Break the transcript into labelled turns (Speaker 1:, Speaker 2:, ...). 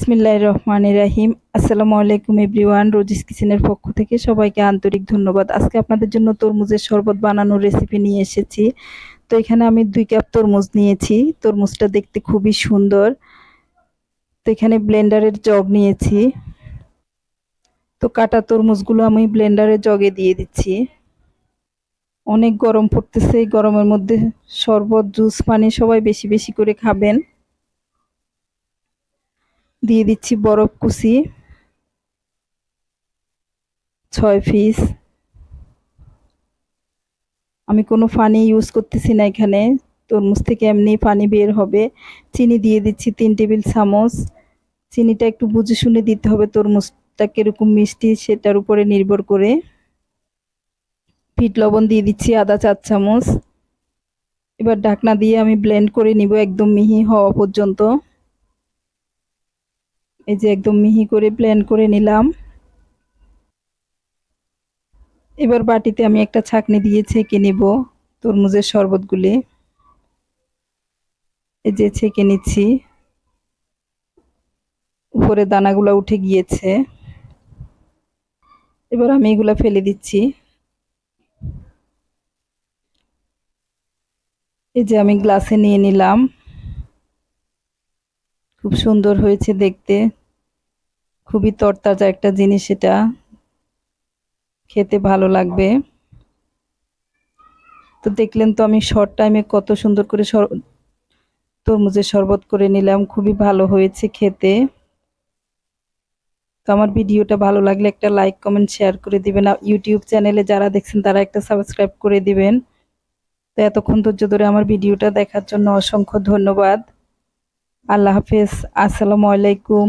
Speaker 1: বিসমিল্লাহ রহমান রাহিম। আসসালামু আলাইকুম এভরিওয়ান, রোজিস কিচেনের পক্ষ থেকে সবাইকে আন্তরিক ধন্যবাদ। আজকে আপনাদের জন্য তরমুজের শরবত বানানোর রেসিপি নিয়ে এসেছি। তো এখানে আমি দুই কাপ তরমুজ নিয়েছি। তরমুজটা দেখতে খুবই সুন্দর। তো এখানে ব্লেন্ডারের জগ নিয়েছি। তো কাটা তরমুজগুলো আমি ব্লেন্ডারের জগে দিয়ে দিচ্ছি। অনেক গরম পড়তেছে, এই গরমের মধ্যে শরবত জুস পানি সবাই বেশি বেশি করে খাবেন। দিয়ে দিচ্ছি বরফ কুচি, ছয় পিস আমি কোনো পানি ইউজ করতেছি না এখানে, তরমুজ থেকে এমনি পানি বের হবে। চিনি দিয়ে দিচ্ছি তিন টেবিল চামচ। চিনিটা একটু বুঝে শুনে দিতে হবে তরমুজটা কীরকম মিষ্টি সেটার উপরে নির্ভর করে। পিট লবণ দিয়ে দিচ্ছি আদা চার চামচ। এবার ঢাকনা দিয়ে আমি ব্লেন্ড করে নিব একদম মিহি হওয়া পর্যন্ত। এই যে একদম মিহি করে ব্লেন্ড করে নিলাম। এবার বাটিতে আমি একটা ছাকনি দিয়ে ছেঁকে নিব তরমুজের শরবতগুলি। এই যে ছেঁকে নিচ্ছি। উপরে দানাগুলো উঠে গিয়েছে। এবার আমি এগুলা ফেলে দিচ্ছি। এই যে আমি গ্লাসে নিয়ে নিলাম। খুব সুন্দর হয়েছে দেখতে। খুবই তরতাজা একটা জিনিস এটা। খেতে ভালো লাগবে। তো দেখলেন তো আমি শর্ট টাইমে কত সুন্দর করে তরমুজের শরবত করে নিলাম, খুবই ভালো হয়েছে খেতে। তো আমার ভিডিওটা ভালো লাগলে একটা লাইক কমেন্ট শেয়ার করে দিবেন। ইউটিউব চ্যানেলে যারা দেখছেন, তারা একটা সাবস্ক্রাইব করে দিবেন। তো এতক্ষণ ধৈর্য ধরে আমার ভিডিওটা দেখার জন্য অসংখ্য ধন্যবাদ। আল্লাহ হাফেজ, আসসালামু আলাইকুম।